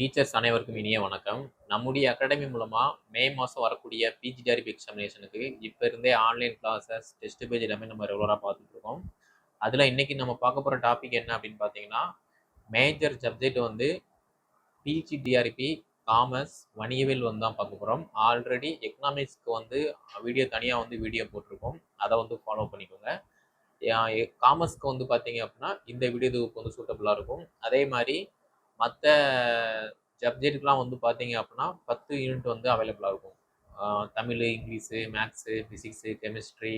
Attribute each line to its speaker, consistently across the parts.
Speaker 1: Teachers அனைவருக்கும் இனிய வணக்கம். நம்முடைய அகாடமி மூலமாக மே மாதம் வரக்கூடிய பிஜி பிஜிடிஆர்பி எக்ஸாமினேஷனுக்கு இப்போ இருந்தே ஆன்லைன் கிளாஸஸ் டெஸ்ட் பேஜ் எல்லாமே நம்ம ரெகுலராக பார்த்துட்டு இருக்கோம். அதில் இன்றைக்கி நம்ம பார்க்க போகிற டாபிக் என்ன அப்படின்னு பார்த்தீங்கன்னா மேஜர் சப்ஜெக்ட் வந்து பிஜி டிஆர்பி காமர்ஸ் வணிகவியல் வந்து தான் பார்க்க போகிறோம் ஆல்ரெடி எக்கனாமிக்ஸ்க்கு வந்து வீடியோ தனியாக வந்து வீடியோ போட்டிருக்கோம். அதை வந்து ஃபாலோ பண்ணிக்கோங்க. காமர்ஸ்க்கு வந்து பார்த்தீங்க அப்படின்னா இந்த வீடியோ தொகுப்பு வந்து சூட்டபுளாக இருக்கும். அதே மாதிரி மற்ற சப்ஜெக்ட்டுக்கெலாம் வந்து பார்த்தீங்க அப்படின்னா பத்து யூனிட் வந்து அவைலபிளாக இருக்கும். Tamil English maths physics chemistry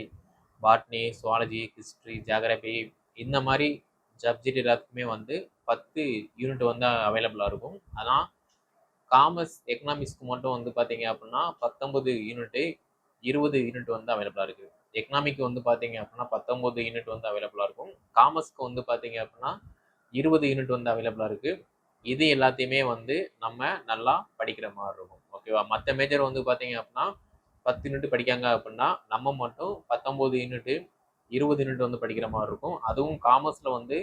Speaker 1: botany zoology history geography இந்த மாதிரி சப்ஜெக்ட் எல்லாத்துக்குமே வந்து பத்து யூனிட் வந்து அவைலபிளாக இருக்கும். ஆனால் காமர்ஸ் எக்கனாமிக்ஸ்க்கு மட்டும் வந்து பார்த்தீங்க அப்படின்னா பத்தொம்பது யூனிட்டு இருபது யூனிட் வந்து அவைலபிளாக இருக்குது எக்கனாமிக் வந்து பார்த்தீங்க அப்படின்னா பத்தொம்போது யூனிட் வந்து அவைலபிளாக இருக்கும். காமர்ஸ்க்கு வந்து பார்த்தீங்க அப்படின்னா இருபது யூனிட் வந்து அவைலபிளாக இருக்குது இது எல்லாத்தையுமே வந்து நம்ம நல்லா படிக்கிற மாதிரி இருக்கும். ஓகேவா மற்ற மேஜர் வந்து பார்த்தீங்க அப்படின்னா பத்து யூனிட் படிக்காங்க அப்படின்னா நம்ம மட்டும் பத்தொம்போது யூனிட்டு இருபது யூனிட் வந்து படிக்கிற மாதிரி இருக்கும். அதுவும் காமர்ஸில் வந்து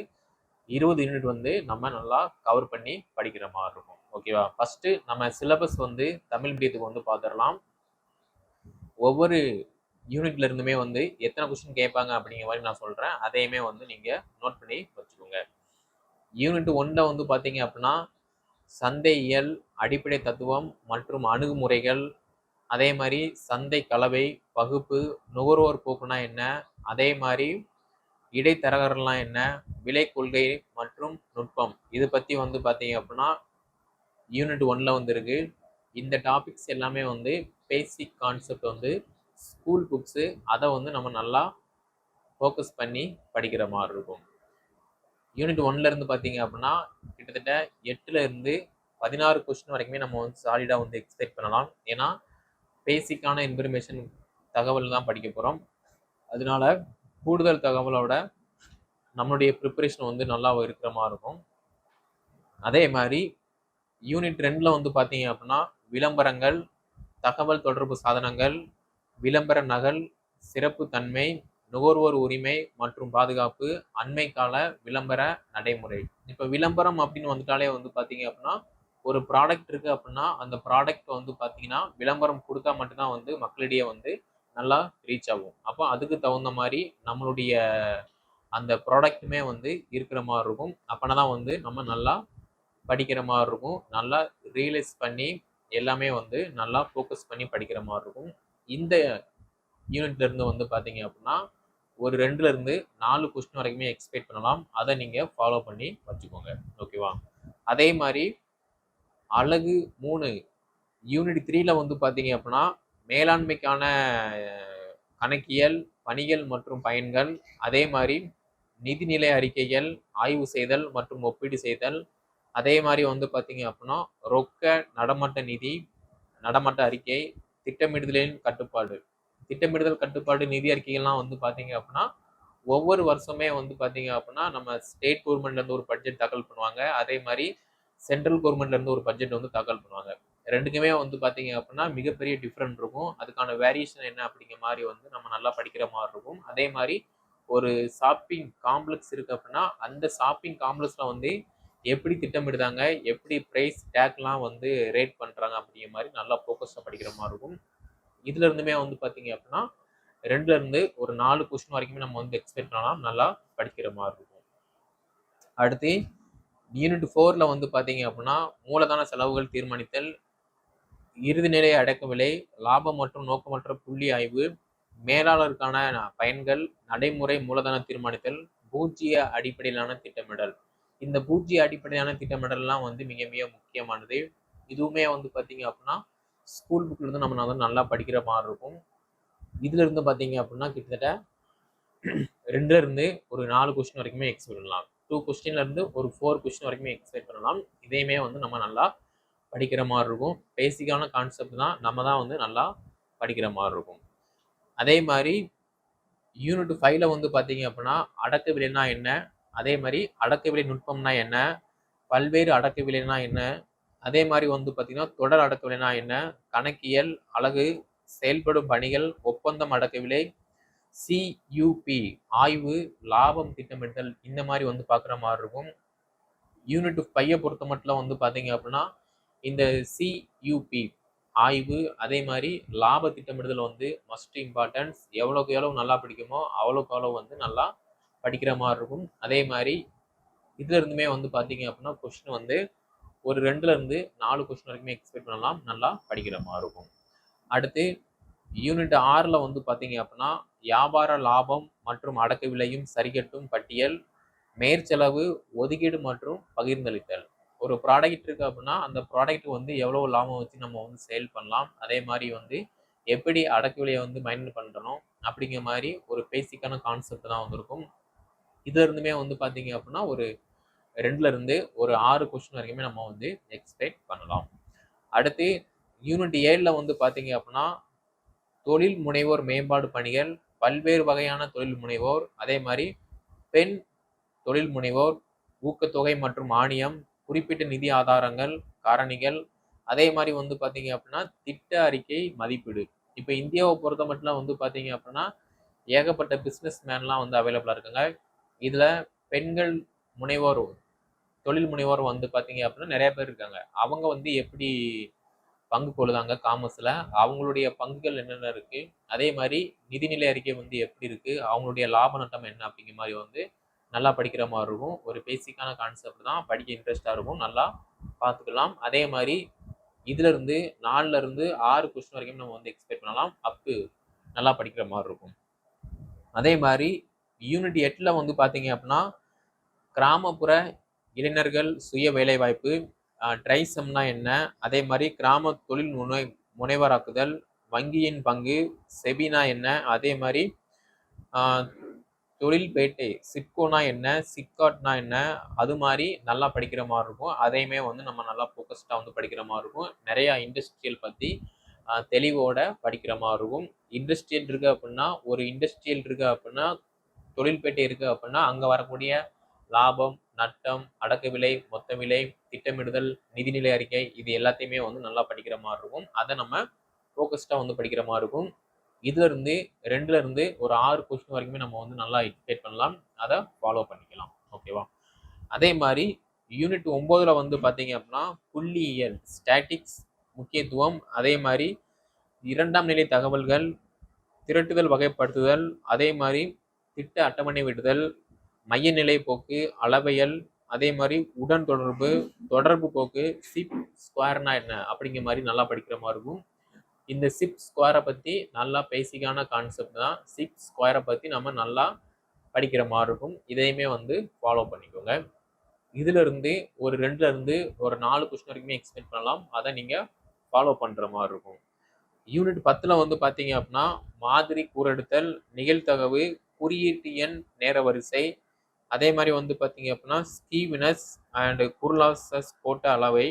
Speaker 1: இருபது யூனிட் வந்து நம்ம நல்லா கவர் பண்ணி படிக்கிற மாதிரி இருக்கும். ஓகேவா ஃபஸ்ட்டு நம்ம சிலபஸ் வந்து தமிழ் மீடியத்துக்கு வந்து பார்த்துடலாம் ஒவ்வொரு யூனிட்ல இருந்துமே வந்து எத்தனை கொஸ்டின் கேட்பாங்க அப்படிங்கிற மாதிரி நான் சொல்கிறேன் அதையுமே வந்து நீங்கள் நோட் பண்ணி யூனிட் ஒன்றில் வந்து பார்த்தீங்க அப்படின்னா சந்தையியல் அடிப்படை தத்துவம் மற்றும் அணுகுமுறைகள் அதே மாதிரி சந்தை கலவை பகுப்பு நுகர்வோர் போக்குனா என்ன அதே மாதிரி இடைத்தரகர்லாம் என்ன விலை கொள்கை மற்றும் நுட்பம். இது பற்றி வந்து பார்த்தீங்க அப்படின்னா யூனிட் ஒன்னில் வந்துருக்கு இந்த டாபிக்ஸ் எல்லாமே வந்து பேசிக் கான்செப்ட் வந்து ஸ்கூல் புக்ஸு அதை வந்து நம்ம நல்லா ஃபோக்கஸ் பண்ணி படிக்கிற மாதிரி இருக்கும். யூனிட் ஒன்ல இருந்து பார்த்தீங்க அப்படின்னா கிட்டத்தட்ட எட்டுல இருந்து பதினாறு கொஸ்டின் வரைக்குமே நம்ம வந்து சாலிடாக வந்து எக்ஸ்பெக்ட் பண்ணலாம். ஏன்னா பேசிக்கான இன்ஃபர்மேஷன் தகவல் தான் படிக்க போகிறோம் அதனால கூடுதல் தகவலோட நம்மளுடைய ப்ரிப்பரேஷன் வந்து நல்லா இருக்கிற மாதிரி இருக்கும். அதே மாதிரி யூனிட் ரெண்டில் வந்து பார்த்தீங்க அப்படின்னா விளம்பரங்கள் தகவல் தொடர்பு சாதனங்கள் விளம்பர நகல் சிறப்பு தன்மை நுகர்வோர் உரிமை மற்றும் பாதுகாப்பு அண்மை கால விளம்பர நடைமுறை. இப்போ விளம்பரம் அப்படின்னு வந்துட்டாலே வந்து பார்த்தீங்க அப்படின்னா ஒரு ப்ராடக்ட் இருக்குது அப்படின்னா அந்த ப்ராடக்ட் வந்து பார்த்தீங்கன்னா விளம்பரம் கொடுத்தா மட்டும்தான் வந்து மக்களிடையே வந்து நல்லா ரீச் ஆகும். அப்போ அதுக்கு தகுந்த மாதிரி நம்மளுடைய அந்த ப்ராடக்ட்டுமே வந்து இருக்கிற மாதிரி இருக்கும். அப்போனா தான் வந்து நம்ம நல்லா படிக்கிற மாதிரி இருக்கும். நல்லா ரியலைஸ் பண்ணி எல்லாமே வந்து நல்லா ஃபோக்கஸ் பண்ணி படிக்கிற மாதிரி இருக்கும். இந்த யூனிட்லேருந்து வந்து பார்த்தீங்க அப்படின்னா ஒரு ரெண்டுலேருந்து நாலு கொஸ்டின் வரைக்குமே எக்ஸ்பெக்ட் பண்ணலாம். அதை நீங்கள் ஃபாலோ பண்ணி வச்சுக்கோங்க. ஓகேவா அதே மாதிரி அழகு மூணு. யூனிட் த்ரீல வந்து பார்த்தீங்க அப்படின்னா மேலாண்மைக்கான கணக்கியல் பணிகள் மற்றும் பயன்கள் அதே மாதிரி நிதிநிலை அறிக்கைகள் ஆய்வு செய்தல் மற்றும் ஒப்பீடு செய்தல் அதே மாதிரி வந்து பார்த்தீங்க அப்படின்னா ரொக்க நடமாட்ட நிதி நடமாட்ட அறிக்கை திட்டமிடுதலின் கட்டுப்பாடு. திட்டமிடுதல் கட்டுப்பாடு நிதி அறிக்கைகள்லாம் வந்து பார்த்தீங்க அப்படின்னா ஒவ்வொரு வருஷமே வந்து பார்த்தீங்க அப்படின்னா நம்ம ஸ்டேட் கவர்மெண்ட்லேருந்து ஒரு பட்ஜெட் தாக்கல் பண்ணுவாங்க. அதே மாதிரி சென்ட்ரல் கவர்மெண்ட்லேருந்து ஒரு பட்ஜெட் வந்து தாக்கல் பண்ணுவாங்க. ரெண்டுக்குமே வந்து பார்த்தீங்க அப்படின்னா மிகப்பெரிய டிஃப்ரெண்ட் இருக்கும். அதுக்கான வேரியேஷன் என்ன அப்படிங்கிற மாதிரி வந்து நம்ம நல்லா படிக்கிற மாதிரி இருக்கும். அதே மாதிரி ஒரு ஷாப்பிங் காம்ப்ளெக்ஸ் இருக்குது அப்படின்னா அந்த ஷாப்பிங் காம்ப்ளெக்ஸில் வந்து எப்படி திட்டமிடுதாங்க எப்படி ப்ரைஸ் டேக்லாம் வந்து ரேட் பண்ணுறாங்க அப்படிங்கிற மாதிரி நல்லா ஃபோக்கஸாக படிக்கிற மாதிரி இருக்கும். இதுல இருந்துமே வந்து பார்த்தீங்க அப்படின்னா ரெண்டுல இருந்து ஒரு நாலு கொஸ்டின் வரைக்குமே நம்ம வந்து எக்ஸ்பெக்ட் பண்ணலாம். நல்லா படிக்கிற மாதிரி இருக்கும். அடுத்து யூனிட் ஃபோர்ல வந்து பார்த்தீங்க அப்படின்னா மூலதன செலவுகள் தீர்மானித்தல் இறுதிநிலை அடக்க விலை லாபம் மற்றும் நோக்கமற்ற புள்ளி ஆய்வு மேலாளருக்கான பயன்கள் நடைமுறை மூலதன தீர்மானித்தல் பூஜ்ஜிய அடிப்படையிலான திட்டமிடல். இந்த பூஜ்ஜிய அடிப்படையிலான திட்டமிடல்லாம் வந்து மிக மிக முக்கியமானது. இதுவுமே வந்து பார்த்தீங்க அப்படின்னா ஸ்கூல் புக்லேருந்து நம்ம வந்து நல்லா படிக்கிற மாதிரி இருக்கும். இதுலேருந்து பார்த்தீங்க அப்படின்னா கிட்டத்தட்ட ரெண்டுலேருந்து ஒரு நாலு கொஸ்டின் வரைக்குமே எக்ஸ்பெக்ட் பண்ணலாம். டூ கொஸ்டின்லேருந்து ஒரு ஃபோர் கொஸ்டின் வரைக்குமே எக்ஸ்பெக்ட் பண்ணலாம். இதையுமே வந்து நம்ம நல்லா படிக்கிற மாதிரி இருக்கும். பேசிக்கான கான்செப்ட் தான் நம்ம தான் வந்து நல்லா படிக்கிற மாதிரி இருக்கும். அதே மாதிரி யூனிட் ஃபைவ்ல வந்து பார்த்தீங்க அப்படின்னா அடக்க விலைனா என்ன? அதே மாதிரி அடக்க விலை நுட்பம்னா என்ன? பல்வேறு அடக்க விலைனா என்ன? அதே மாதிரி வந்து பார்த்தீங்கன்னா தொடர் அடக்க விலைனா என்ன? கணக்கியல் அழகு செயல்படும் பணிகள் ஒப்பந்தம் அடக்க விலை சியூபி ஆய்வு லாபம் திட்டமிட்டல் இந்த மாதிரி வந்து பார்க்குற மாதிரி இருக்கும். யூனிட் ஃபைவை பொறுத்த மட்டும் வந்து பார்த்தீங்க அப்படின்னா இந்த சியூபி ஆய்வு அதே மாதிரி லாப திட்டமிடுதல் வந்து மஸ்ட் இம்பார்ட்டன்ஸ் எவ்வளோக்கு எவ்வளோ நல்லா படிக்குமோ அவ்வளோக்கு அவ்வளோ வந்து நல்லா படிக்கிற மாதிரி இருக்கும். அதே மாதிரி இதுல இருந்துமே வந்து பார்த்தீங்க அப்படின்னா கொஸ்டின் வந்து ஒரு ரெண்டுல இருந்து நாலு கொஸ்டின் வரைக்குமே எக்ஸ்பெக்ட் பண்ணலாம். நல்லா படிக்கிற மாதிரி இருக்கும். அடுத்து யூனிட் ஆறில் வந்து பார்த்தீங்க அப்படின்னா வியாபார லாபம் மற்றும் அடக்க விலையும் சரிகட்டும் பட்டியல் மேற்செலவு ஒதுக்கீடு மற்றும் பகிர்ந்தளித்தல். ஒரு ப்ராடக்ட் இருக்குது அப்படின்னா அந்த ப்ராடக்ட் வந்து எவ்வளோ லாபம் வச்சு நம்ம வந்து சேல் பண்ணலாம். அதே மாதிரி வந்து எப்படி அடக்க விலையை வந்து மைண்ட் பண்ணணும் அப்படிங்கிற மாதிரி ஒரு பேசிக்கான கான்செப்ட் தான் வந்திருக்கும். இதுலேருந்துமே வந்து பார்த்தீங்க அப்படின்னா ஒரு ரெண்டுல இருந்து ஒரு ஆறு கொஸ்டின் வரைக்குமே நம்ம வந்து எக்ஸ்பெக்ட் பண்ணலாம். அடுத்து யூனிட் ஏழில் வந்து பார்த்தீங்க அப்படின்னா தொழில் முனைவோர் மேம்பாடு பணிகள் பல்வேறு வகையான தொழில் முனைவோர் அதே மாதிரி பெண் தொழில் முனைவோர் ஊக்கத்தொகை மற்றும் மானியம் குறிப்பிட்ட நிதி ஆதாரங்கள் காரணிகள் அதே மாதிரி வந்து பார்த்தீங்க அப்படின்னா திட்ட அறிக்கை மதிப்பீடு. இப்போ இந்தியாவை பொறுத்த மட்டும் வந்து பார்த்தீங்க அப்படின்னா ஏகப்பட்ட பிஸ்னஸ் மேன்லாம் வந்து அவைலபிளாக இருக்காங்க. இதில் பெண்கள் முனைவோர் தொழில் முனைவோர் வந்து பார்த்தீங்க அப்படின்னா நிறைய பேர் இருக்காங்க. அவங்க வந்து எப்படி பங்கு கொள்ளுதாங்க காமர்ஸில் அவங்களுடைய பங்குகள் என்னென்ன இருக்குது அதே மாதிரி நிதிநிலை அறிக்கை வந்து எப்படி இருக்குது அவங்களுடைய லாப நட்டம் என்ன அப்படிங்கிற மாதிரி வந்து நல்லா படிக்கிற மாதிரி இருக்கும். ஒரு பேசிக்கான கான்செப்ட் தான். படிக்க இன்ட்ரெஸ்டாக இருக்கும். நல்லா பார்த்துக்கலாம். அதே மாதிரி இதுலேருந்து நாலுலேருந்து ஆறு கொஸ்டின் வரைக்கும் நம்ம வந்து எக்ஸ்பெக்ட் பண்ணலாம். அப்பு நல்லா படிக்கிற மாதிரி இருக்கும். அதே மாதிரி யூனிட் எட்டில் வந்து பார்த்தீங்க அப்படின்னா கிராமப்புற இளைஞர்கள் சுய வேலைவாய்ப்பு ட்ரைசம்னா என்ன? அதே மாதிரி கிராம தொழில் முனை முனைவராக்குதல் வங்கியின் பங்கு செபினா என்ன? அதே மாதிரி தொழில் பேட்டை சிப்கோனா என்ன? சிப்காட்னா என்ன? அது மாதிரி நல்லா படிக்கிற மாதிரி இருக்கும். அதையுமே வந்து நம்ம நல்லா ஃபோக்கஸ்டாக வந்து படிக்கிற மாதிரி இருக்கும். நிறையா இண்டஸ்ட்ரியல் பற்றி தெளிவோட படிக்கிற மாதிரி இருக்கும். இண்டஸ்ட்ரியல் இருக்குது அப்படின்னா ஒரு இண்டஸ்ட்ரியல் இருக்குது அப்படின்னா தொழில்பேட்டை இருக்குது அப்படின்னா அங்கே வரக்கூடிய லாபம் நட்டம் அடக்க விலை மொத்த விலை திட்டமிடுதல் நிதிநிலை அறிக்கை இது எல்லாத்தையுமே வந்து நல்லா படிக்கிற மாதிரி இருக்கும். அதை நம்ம ஃபோக்கஸ்டாக வந்து படிக்கிற மாதிரி இருக்கும். இதுல இருந்து ரெண்டுல இருந்து ஒரு ஆறு கொஸ்டின் வரைக்குமே நம்ம வந்து நல்லா எக்ஸ்பெக்ட் பண்ணலாம். அதை ஃபாலோ பண்ணிக்கலாம். ஓகேவா அதே மாதிரி யூனிட் ஒம்போதுல வந்து பார்த்தீங்க அப்படின்னா புள்ளியியல் ஸ்டாட்டிக்ஸ் முக்கியத்துவம். அதே மாதிரி இரண்டாம் நிலை தகவல்கள் திரட்டுதல் வகைப்படுத்துதல். அதே மாதிரி திட்ட அட்டவணை விடுதல் மையநிலை போக்கு அளவையல் அதே மாதிரி உடன் தொடர்பு தொடர்பு போக்கு சிப் ஸ்கொயர்னா என்ன அப்படிங்கிற மாதிரி நல்லா படிக்கிற மாதிரி இருக்கும். இந்த சிப் ஸ்கொயரை பற்றி நல்லா பேசிக்கான கான்செப்ட் தான். சிப் ஸ்கொயரை பற்றி நம்ம நல்லா படிக்கிற மாதிரி இருக்கும். இதையுமே வந்து ஃபாலோ பண்ணிக்கோங்க. இதிலிருந்து ஒரு ரெண்டுலேருந்து ஒரு நாலு கொஸ்டின் வரைக்குமே எக்ஸ்பெக்ட் பண்ணலாம். அதை நீங்கள் ஃபாலோ பண்ணுற மாதிரி இருக்கும். யூனிட் பத்தில் வந்து பார்த்தீங்க அப்படின்னா மாதிரி கூறெடுத்தல் நிகழ்த்தகவு குறியீட்டு எண் நேர வரிசை அதே மாதிரி வந்து பார்த்தீங்க அப்படின்னா ஸ்கீவினஸ் அண்டு குர்லாசஸ் போட்ட அளவை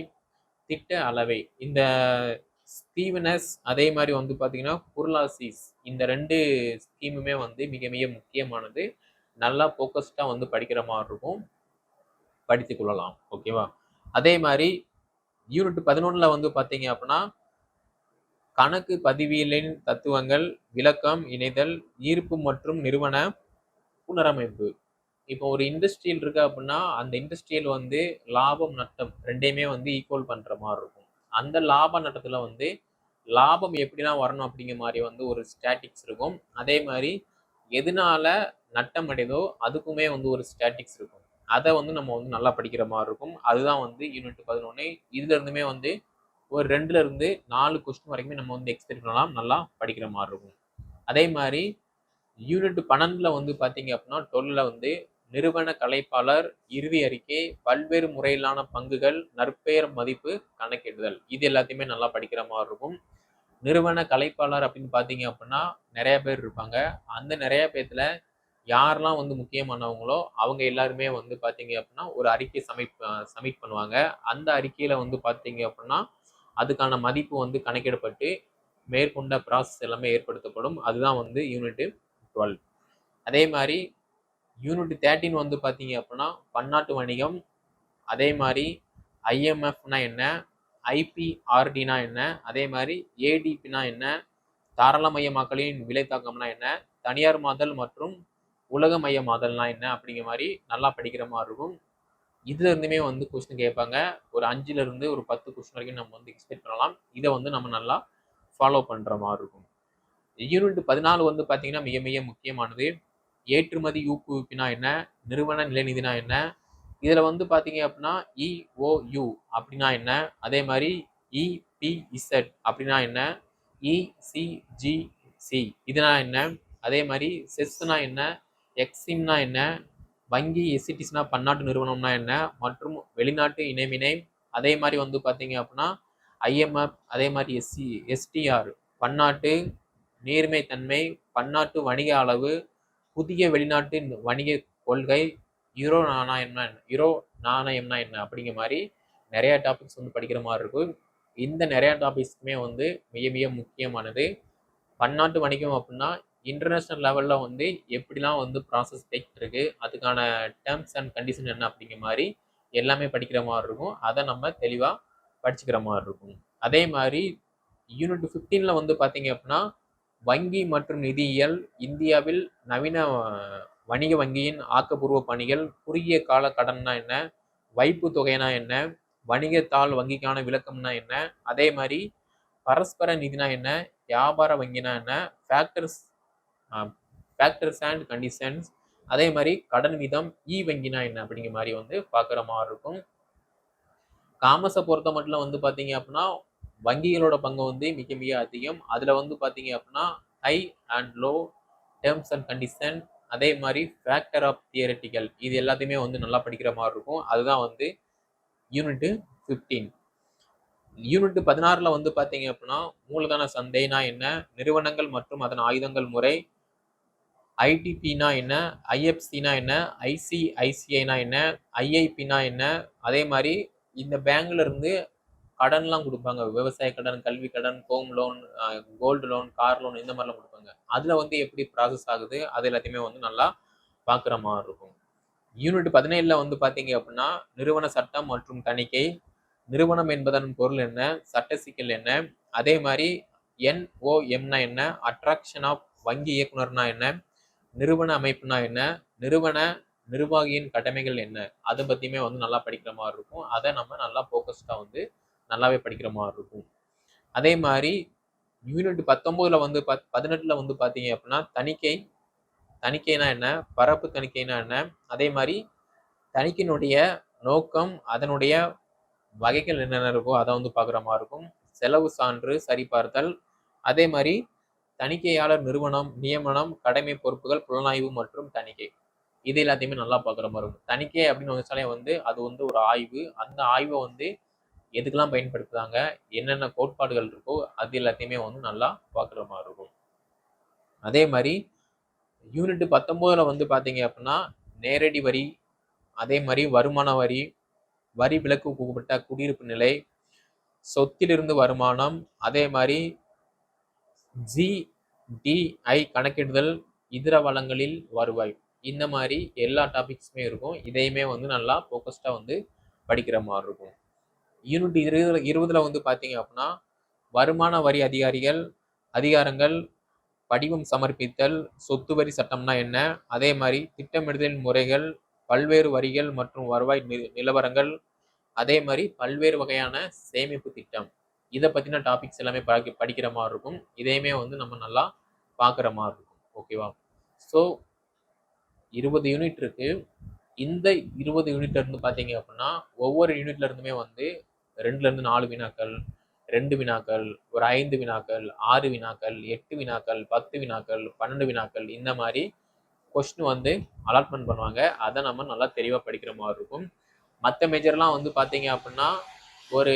Speaker 1: திட்ட அளவை. இந்த ஸ்டீவினஸ் அதே மாதிரி வந்து பார்த்தீங்கன்னா குர்லாசிஸ் இந்த ரெண்டு ஸ்கீமுமே வந்து மிக மிக முக்கியமானது. நல்லா ஃபோக்கஸ்டாக வந்து படிக்கிற மாதிரி இருக்கும். படித்து கொள்ளலாம். ஓகேவா அதே மாதிரி யூனிட் பதினொன்றில் வந்து பார்த்தீங்க அப்படின்னா கணக்கு பதிவியலின் தத்துவங்கள் விளக்கம் இணைதல் ஈர்ப்பு மற்றும் நிறுவன புனரமைப்பு. இப்போ ஒரு இண்டஸ்ட்ரியல் இருக்கு அப்படின்னா அந்த இண்டஸ்ட்ரியல் வந்து லாபம் நட்டம் ரெண்டையுமே வந்து ஈக்குவல் பண்ணுற மாதிரி இருக்கும். அந்த லாப நட்டத்தில் வந்து லாபம் எப்படிலாம் வரணும் அப்படிங்கிற மாதிரி வந்து ஒரு ஸ்டாட்டிக்ஸ் இருக்கும். அதே மாதிரி எதனால நட்டம் அடையதோ அதுக்குமே வந்து ஒரு ஸ்டாட்டிக்ஸ் இருக்கும். அதை வந்து நம்ம வந்து நல்லா படிக்கிற மாதிரி இருக்கும். அதுதான் வந்து யூனிட் பதினொன்று இதுல இருந்துமே வந்து ஒரு ரெண்டுல இருந்து நாலு கொஸ்டின் வரைக்குமே நம்ம வந்து எக்ஸ்பெக்ட் பண்ணலாம். நல்லா படிக்கிற மாதிரி இருக்கும். அதே மாதிரி யூனிட் பன்னெண்டுல வந்து பார்த்தீங்க அப்படின்னா டுவெல்ல வந்து நிறுவன கலைப்பாளர் இறுதி அறிக்கை பல்வேறு முறையிலான பங்குகள் நற்பெயர் மதிப்பு கணக்கிடுதல். இது எல்லாத்தையுமே நல்லா படிக்கிற மாதிரி இருக்கும். நிறுவன கலைப்பாளர் அப்படின்னு பார்த்தீங்க அப்படின்னா நிறைய பேர் இருப்பாங்க. அந்த நிறைய பேர்த்துல யாரெல்லாம் வந்து முக்கியமானவங்களோ அவங்க எல்லாருமே வந்து பார்த்தீங்க அப்படின்னா ஒரு அறிக்கை சமிட் சப்மிட் பண்ணுவாங்க. அந்த அறிக்கையில் வந்து பார்த்தீங்க அப்படின்னா அதுக்கான மதிப்பு வந்து கணக்கிடப்பட்டு மேற்கொண்ட ப்ராசஸ் எல்லாமே ஏற்படுத்தப்படும். அதுதான் வந்து யூனிட்டு டுவெல் அதே மாதிரி யூனிட் தேர்ட்டின் வந்து பார்த்தீங்க அப்படின்னா பன்னாட்டு வணிகம் அதே மாதிரி ஐஎம்எஃப்னா என்ன ஐபிஆர்டினா என்ன அதே மாதிரி ஏடிபினா என்ன தாராளமயமாக்கலின் விலை தாக்கம்னா என்ன தனியார் மாதல் மற்றும் உலக மையமாதல்னா என்ன அப்படிங்கிற மாதிரி நல்லா படிக்கிற மாதிரி இருக்கும். இதுல இருந்துமே வந்து கொஸ்டின் கேட்பாங்க. ஒரு அஞ்சுல இருந்து ஒரு பத்து கொஸ்டின் வரைக்கும் நம்ம வந்து எக்ஸ்பெக்ட் பண்ணலாம். இதை வந்து நம்ம நல்லா ஃபாலோ பண்ற மாதிரி இருக்கும். யூனிட் பதினாலு வந்து பார்த்தீங்கன்னா மிக மிக முக்கியமானது. ஏற்றுமதி ஊக்குவிப்பினா என்ன? நிறுவன நிலைநிதினா என்ன? இதில் வந்து பார்த்தீங்க அப்படின்னா இஓயு அப்படின்னா என்ன? அதே மாதிரி இபிஇசட் அப்படின்னா என்ன? இசிஜிசி இதுனா என்ன? அதே மாதிரி செஸ்னா என்ன? எக்ஸிம்னா என்ன? வங்கி எஸ்சிடிஸ்னா பன்னாட்டு நிறுவனம்னா என்ன? மற்றும் வெளிநாட்டு இணைமினை அதே மாதிரி வந்து பார்த்தீங்க அப்படின்னா ஐஎம்எஃப் அதே மாதிரி எஸ்சி எஸ்டிஆர் பன்னாட்டு நீர்மைத்தன்மை பன்னாட்டு வணிக அளவு புதிய வெளிநாட்டு வணிக கொள்கை யூரோ நாணயம்னா என்ன யூரோ நாணயம்னா என்ன அப்படிங்கிற மாதிரி நிறைய டாபிக்ஸ் வந்து படிக்கிற மாதிரி இருக்கும். இந்த நிறைய டாபிக்ஸ்க்குமே வந்து மிக மிக முக்கியமானது பன்னாட்டு வணிகம் அப்படின்னா இன்டர்நேஷ்னல் லெவலில் வந்து எப்படிலாம் வந்து ப்ராசஸ் போய்கிட்டு இருக்கு அதுக்கான டேர்ம்ஸ் அண்ட் கண்டிஷன் என்ன அப்படிங்கிற மாதிரி எல்லாமே படிக்கிற மாதிரி இருக்கும். அதை நம்ம தெளிவாக படிச்சுக்கிற மாதிரி இருக்கும். அதே மாதிரி யூனிட் ஃபிஃப்டீனில் வந்து பார்த்தீங்க அப்படின்னா வங்கி மற்றும் நிதியியல் இந்தியாவில் நவீன வணிக வங்கியின் ஆக்கப்பூர்வ பணிகள் குறுகிய கால கடன்னா என்ன? வைப்பு தொகைனா என்ன? வணிகத்தாள் வங்கிக்கான விளக்கம்னா என்ன? அதே மாதிரி பரஸ்பர நிதினா என்ன? வியாபார வங்கினா என்ன? ஃபேக்டர்ஸ் ஃபேக்டர்ஸ் அண்ட் கண்டிஷன்ஸ் அதே மாதிரி கடன் வீதம் இ வங்கினா என்ன? அப்படிங்கிற மாதிரி வந்து பார்க்குற மாதிரி இருக்கும். காமர்ஸை பொறுத்த மட்டும் வந்து பார்த்தீங்க அப்படின்னா வங்கிகளோட பங்கு வந்து மிக மிக அதிகம். அதில் வந்து பார்த்தீங்க அப்படின்னா high and low terms and condition அதே மாதிரி ஃபேக்டர் ஆஃப் தியரட்டிக்கல் இது எல்லாத்தையுமே வந்து நல்லா படிக்கிற மாதிரி இருக்கும். அதுதான் வந்து யூனிட்டு ஃபிஃப்டீன் யூனிட் பதினாறில் வந்து பார்த்தீங்க அப்படின்னா மூலதன சந்தைனா என்ன? நிறுவனங்கள் மற்றும் அதன் ஆயுதங்கள் முறை. ஐடிபினா என்ன? ஐஎஃப்சினா என்ன? ஐசிஐசிஐனா என்ன? ஐஐபினா என்ன? அதே மாதிரி இந்த பேங்க்ல இருந்து கடன்லாம் கொடுப்பாங்க. விவசாய கடன் கல்வி கடன் home loan gold loan car loan இந்த மாதிரிலாம் கொடுப்பாங்க. அதில் வந்து எப்படி ப்ராசஸ் ஆகுது? அது எல்லாத்தையுமே வந்து நல்லா பார்க்குற மாதிரி இருக்கும். யூனிட் பதினேழில் வந்து பார்த்தீங்க அப்படின்னா நிறுவன சட்டம் மற்றும் தணிக்கை. நிறுவனம் என்பதன் பொருள் என்ன? சட்ட சிக்கல் என்ன? அதே மாதிரி என்ஓஎம்னா என்ன? அட்ராக்ஷன் ஆஃப் வங்கி இயக்குனர்னா என்ன? நிறுவன அமைப்புனா என்ன? நிறுவன நிர்வாகியின் கடமைகள் என்ன? அதை பற்றியுமே வந்து நல்லா படிக்கிற மாதிரி இருக்கும். அதை நம்ம நல்லா ஃபோக்கஸ்டாக வந்து நல்லாவே படிக்கிற மாதிரி இருக்கும். அதே மாதிரி யூனிட் பத்தொம்போதில் வந்து பத் பதினெட்டில் வந்து பார்த்தீங்க அப்படின்னா தணிக்கை தணிக்கைனா என்ன? பரப்பு தணிக்கைனா என்ன? அதே மாதிரி தணிக்கையினுடைய நோக்கம் அதனுடைய வகைகள் என்னென்ன இருக்கோ அதை வந்து பார்க்குற மாதிரி இருக்கும். செலவு சான்று சரிபார்த்தல். அதே மாதிரி தணிக்கையாளர் நிறுவனம் நியமனம் கடமை பொறுப்புகள் புலனாய்வு மற்றும் தணிக்கை. இது எல்லாத்தையுமே நல்லா பார்க்குற மாதிரி இருக்கும். தணிக்கை அப்படின்னு வந்துச்சாலே வந்து அது வந்து ஒரு ஆய்வு. அந்த ஆய்வை வந்து எதுக்கெல்லாம் பயன்படுத்துறாங்க? என்னென்ன கோட்பாடுகள் இருக்கோ அது எல்லாத்தையுமே வந்து நல்லா பார்க்குற மாதிரி இருக்கும். அதே மாதிரி யூனிட் பத்தொம்போதில் வந்து பார்த்தீங்க அப்படின்னா நேரடி வரி அதே மாதிரி வருமான வரி வரி விலக்கு உட்பட்ட குடியிருப்பு நிலை சொத்திலிருந்து வருமானம் அதே மாதிரி ஜிடிஐ கணக்கிடுதல் இதர வளங்களில் வருவாய். இந்த மாதிரி எல்லா டாபிக்ஸுமே இருக்கும். இதையுமே வந்து நல்லா ஃபோக்கஸ்டாக வந்து படிக்கிற மாதிரி இருக்கும். யூனிட் இருபதுல இருபதுல வந்து பார்த்தீங்க அப்படின்னா வருமான வரி அதிகாரிகள் அதிகாரங்கள் படிவம் சமர்ப்பித்தல் சொத்து வரி சட்டம்னா என்ன? அதே மாதிரி திட்டமிடுதல் முறைகள் பல்வேறு வரிகள் மற்றும் வருவாய் நிலவரங்கள் அதே மாதிரி பல்வேறு வகையான சேமிப்பு திட்டம். இதை பற்றின டாபிக்ஸ் எல்லாமே படி படிக்கிற மாதிரி இருக்கும். இதையுமே வந்து நம்ம நல்லா பார்க்குற மாதிரி இருக்கும். ஓகேவா ஸோ இருபது யூனிட் இருக்குது இந்த இருபது யூனிட்லேருந்து பார்த்தீங்க அப்படின்னா ஒவ்வொரு யூனிட்லேருந்துமே வந்து ரெண்டுலேருந்து நாலு வினாக்கள் ரெண்டு வினாக்கள் ஒரு ஐந்து வினாக்கள் ஆறு வினாக்கள் எட்டு வினாக்கள் பத்து வினாக்கள் பன்னெண்டு வினாக்கள் இந்த மாதிரி கொஸ்டின் வந்து அலாட்மெண்ட் பண்ணுவாங்க. அதை நம்ம நல்லா தெளிவாக படிக்கிற மாதிரி இருக்கும். மற்ற மேஜர்லாம் வந்து பார்த்தீங்க அப்படின்னா ஒரு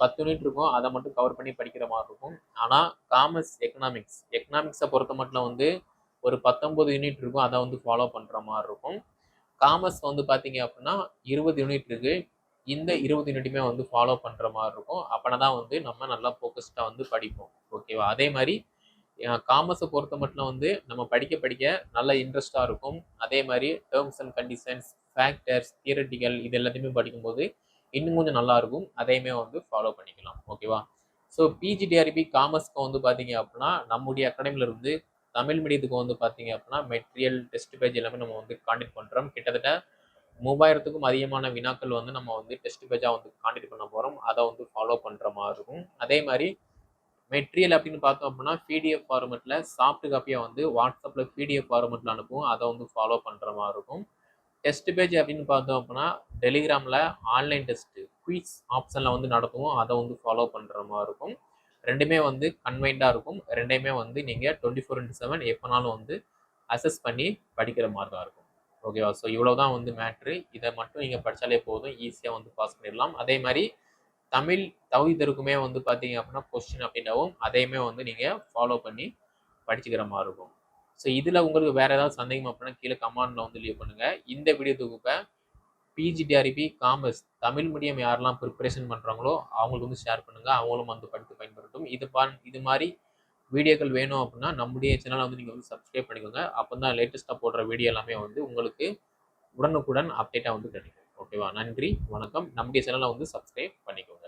Speaker 1: பத்து யூனிட் இருக்கும். அதை மட்டும் கவர் பண்ணி படிக்கிற மாதிரி இருக்கும். ஆனால் காமர்ஸ் எக்கனாமிக்ஸ் எக்கனாமிக்ஸை பொறுத்த மட்டும் வந்து ஒரு பத்தொம்பது யூனிட் இருக்கும். அதை வந்து ஃபாலோ பண்ணுற மாதிரி இருக்கும். காமர்ஸ் வந்து பார்த்தீங்க அப்படின்னா இருபது யூனிட் இருக்குது இந்த இருபது யூனிட்டுமே வந்து ஃபாலோ பண்ணுற மாதிரி இருக்கும். அப்போனா தான் வந்து நம்ம நல்லா ஃபோக்கஸ்டாக வந்து படிப்போம். ஓகேவா அதே மாதிரி காமர்ஸை பொறுத்த மட்டும் வந்து நம்ம படிக்க படிக்க நல்ல இன்ட்ரெஸ்ட்டாக இருக்கும். அதே மாதிரி terms and conditions factors theoretical இது எல்லாத்தையுமே படிக்கும்போது இன்னும் கொஞ்சம் நல்லா இருக்கும். அதையுமே வந்து ஃபாலோ பண்ணிக்கலாம். ஓகேவா ஸோ பிஜிடிஆர்பி காமர்ஸ்க்கு வந்து பார்த்தீங்க அப்படின்னா நம்முடைய அகாடமியில் இருந்து தமிழ் மீடியத்துக்கு வந்து பார்த்தீங்க அப்படின்னா மெட்டீரியல் டெஸ்ட் பேஜ் எல்லாமே நம்ம வந்து காண்டக்ட் பண்ணுறோம் கிட்டத்தட்ட மூவாயிரத்துக்கும் அதிகமான வினாக்கள் வந்து நம்ம வந்து டெஸ்ட் பேஜாக வந்து காண்டக்ட் பண்ண போகிறோம் அதை வந்து ஃபாலோ பண்ணுற மாதிரி இருக்கும். அதே மாதிரி மெட்டீரியல் அப்படின்னு பார்த்தோம் அப்படின்னா பிடிஎஃப் ஃபார்மெட்டில் சாஃப்ட் காப்பியாக வந்து வாட்ஸ்அப்பில் பிடிஎஃப் ஃபார்மெட்டில் அனுப்புவோம். அதை வந்து ஃபாலோ பண்ணுற மாதிரி இருக்கும். டெஸ்ட் பேஜ் அப்படின்னு பார்த்தோம் அப்படின்னா டெலிகிராமில் ஆன்லைன் டெஸ்ட்டு குயிஸ் ஆப்ஷனில் வந்து நடத்துவோம். அதை வந்து ஃபாலோ பண்ணுற மாதிரி இருக்கும். ரெண்டுமே வந்து கன்வைண்டாக இருக்கும். ரெண்டையுமே வந்து நீங்கள் டுவெண்ட்டி ஃபோர் இன்ட்டு செவன் எப்போனாலும் வந்து அசஸ் பண்ணி படிக்கிற மாதிரி தான் இருக்கும். ஓகேவா? ஸோ இவ்வளோ தான் வந்து மேட்ரு இதை மட்டும் நீங்கள் படித்தாலே போதும். ஈஸியாக வந்து பாஸ் பண்ணிடலாம். அதே மாதிரி தமிழ் தகுதிருக்குமே வந்து பார்த்தீங்க அப்படின்னா கொஸ்டின் அப்படின்னாவும் அதையுமே வந்து நீங்கள் ஃபாலோ பண்ணி படிச்சுக்கிற மாதிரி இருக்கும். ஸோ இதில் உங்களுக்கு வேறு ஏதாவது சந்தேகம் அப்படின்னா கீழே கமெண்டில் வந்து லீவ் பண்ணுங்கள் இந்த வீடியோ தொகுப்பை PG TRB commerce Tamil medium யாரெல்லாம் ப்ரிப்பரேஷன் பண்ணுறாங்களோ அவங்களுக்கு வந்து ஷேர் பண்ணுங்கள் அவங்களும் வந்து படித்து பயன்படுத்தும் இது பா இது மாதிரி வீடியோக்கள் வேணும் அப்படின்னா நம்முடைய சேனலை வந்து நீங்கள் வந்து சப்ஸ்கிரைப் பண்ணிக்கோங்க. அப்போ தான் லேட்டஸ்ட்டாக போடுற வீடியோ எல்லாமே வந்து உங்களுக்கு உடனுக்குடன் அப்டேட்டாக வந்து கிடைக்கும். ஓகேவா நன்றி வணக்கம். நம்முடைய சேனலை வந்து சப்ஸ்கிரைப் பண்ணிக்கோங்க.